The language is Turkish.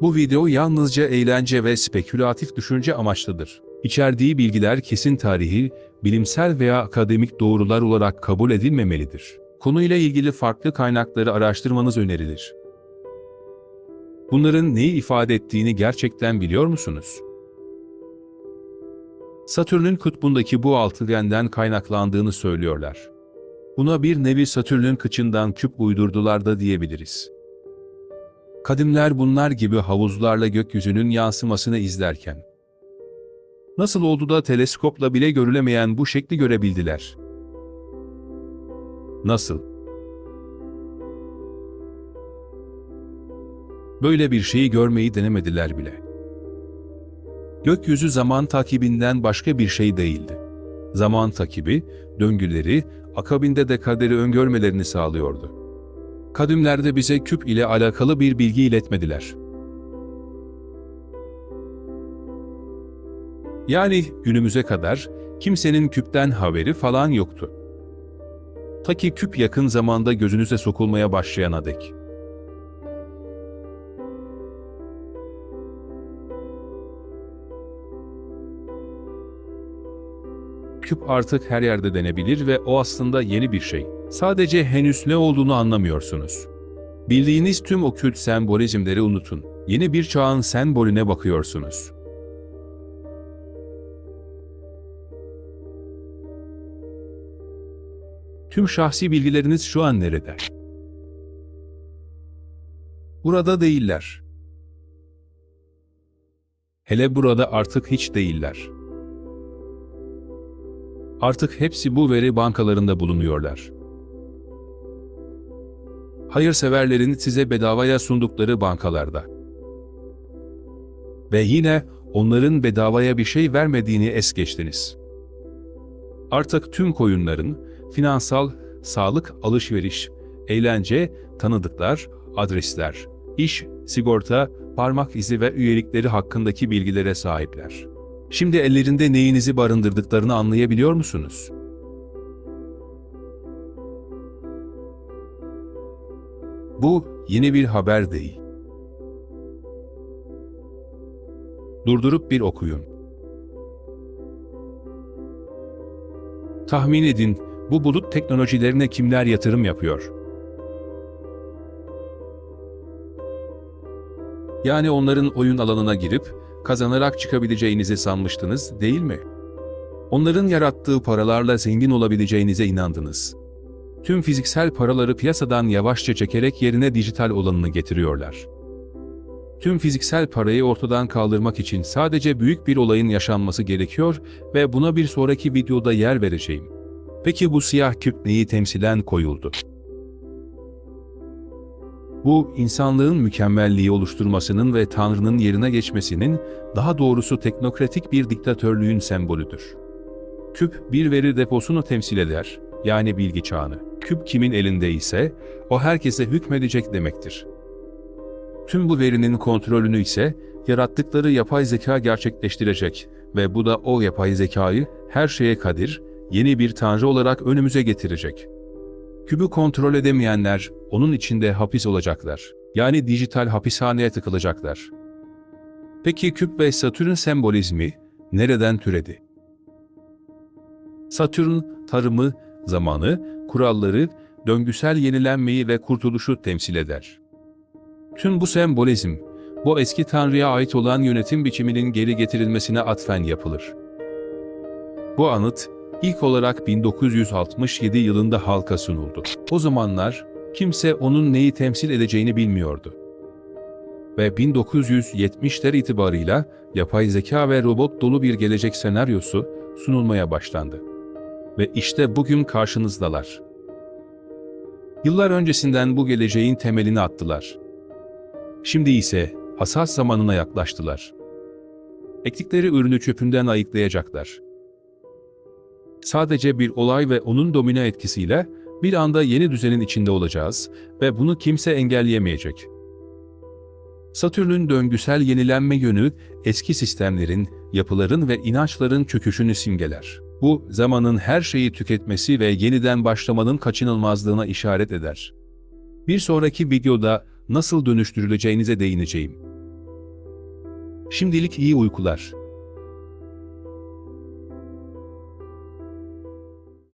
Bu video yalnızca eğlence ve spekülatif düşünce amaçlıdır. İçerdiği bilgiler kesin tarihi, bilimsel veya akademik doğrular olarak kabul edilmemelidir. Konuyla ilgili farklı kaynakları araştırmanız önerilir. Bunların neyi ifade ettiğini gerçekten biliyor musunuz? Satürn'ün kutbundaki bu altıgenden kaynaklandığını söylüyorlar. Buna bir nevi Satürn'ün kıçından küp uydurdular da diyebiliriz. Kadimler bunlar gibi havuzlarla gökyüzünün yansımasını izlerken, nasıl oldu da teleskopla bile görülemeyen bu şekli görebildiler? Nasıl? Böyle bir şeyi görmeyi denemediler bile. Gökyüzü zaman takibinden başka bir şey değildi. Zaman takibi, döngüleri, akabinde de kaderi öngörmelerini sağlıyordu. Kadimlerde bize küp ile alakalı bir bilgi iletmediler. Yani günümüze kadar kimsenin küpten haberi falan yoktu. Ta ki küp yakın zamanda gözünüze sokulmaya başlayana dek. Küp artık her yerde denebilir ve o aslında yeni bir şey. Sadece henüz ne olduğunu anlamıyorsunuz. Bildiğiniz tüm okült sembolizmleri unutun. Yeni bir çağın sembolüne bakıyorsunuz. Tüm şahsi bilgileriniz şu an nerede? Burada değiller. Hele burada artık hiç değiller. Artık hepsi bu veri bankalarında bulunuyorlar. Hayırseverlerin size bedavaya sundukları bankalarda. Ve yine onların bedavaya bir şey vermediğini es geçtiniz. Artık tüm koyunların finansal, sağlık, alışveriş, eğlence, tanıdıklar, adresler, iş, sigorta, parmak izi ve üyelikleri hakkındaki bilgilere sahipler. Şimdi ellerinde neyinizi barındırdıklarını anlayabiliyor musunuz? Bu yeni bir haber değil. Durdurup bir okuyun. Tahmin edin, bu bulut teknolojilerine kimler yatırım yapıyor? Yani onların oyun alanına girip kazanarak çıkabileceğinizi sanmıştınız, değil mi? Onların yarattığı paralarla zengin olabileceğinize inandınız. Tüm fiziksel paraları piyasadan yavaşça çekerek yerine dijital olanını getiriyorlar. Tüm fiziksel parayı ortadan kaldırmak için sadece büyük bir olayın yaşanması gerekiyor ve buna bir sonraki videoda yer vereceğim. Peki bu siyah küp neyi temsilen koyuldu? Bu, insanlığın mükemmelliği oluşturmasının ve Tanrı'nın yerine geçmesinin, daha doğrusu teknokratik bir diktatörlüğün sembolüdür. Küp, bir veri deposunu temsil eder, yani bilgi çağını. Küp kimin elinde ise, o herkese hükmedecek demektir. Tüm bu verinin kontrolünü ise, yarattıkları yapay zeka gerçekleştirecek ve bu da o yapay zekayı her şeye kadir, yeni bir tanrı olarak önümüze getirecek. Kübü kontrol edemeyenler onun içinde hapis olacaklar. Yani dijital hapishaneye tıkılacaklar. Peki küp ve Satürn sembolizmi nereden türedi? Satürn tarımı, zamanı, kuralları, döngüsel yenilenmeyi ve kurtuluşu temsil eder. Tüm bu sembolizm, bu eski tanrıya ait olan yönetim biçiminin geri getirilmesine atfen yapılır. Bu anıt, ilk olarak 1967 yılında halka sunuldu. O zamanlar kimse onun neyi temsil edeceğini bilmiyordu. Ve 1970'ler itibarıyla yapay zeka ve robot dolu bir gelecek senaryosu sunulmaya başlandı. Ve işte bugün karşınızdalar. Yıllar öncesinden bu geleceğin temelini attılar. Şimdi ise hasat zamanına yaklaştılar. Ektikleri ürünü çöpünden ayıklayacaklar. Sadece bir olay ve onun domino etkisiyle bir anda yeni düzenin içinde olacağız ve bunu kimse engelleyemeyecek. Satürn'ün döngüsel yenilenme yönü eski sistemlerin, yapıların ve inançların çöküşünü simgeler. Bu zamanın her şeyi tüketmesi ve yeniden başlamanın kaçınılmazlığına işaret eder. Bir sonraki videoda nasıl dönüştürüleceğinize değineceğim. Şimdilik iyi uykular.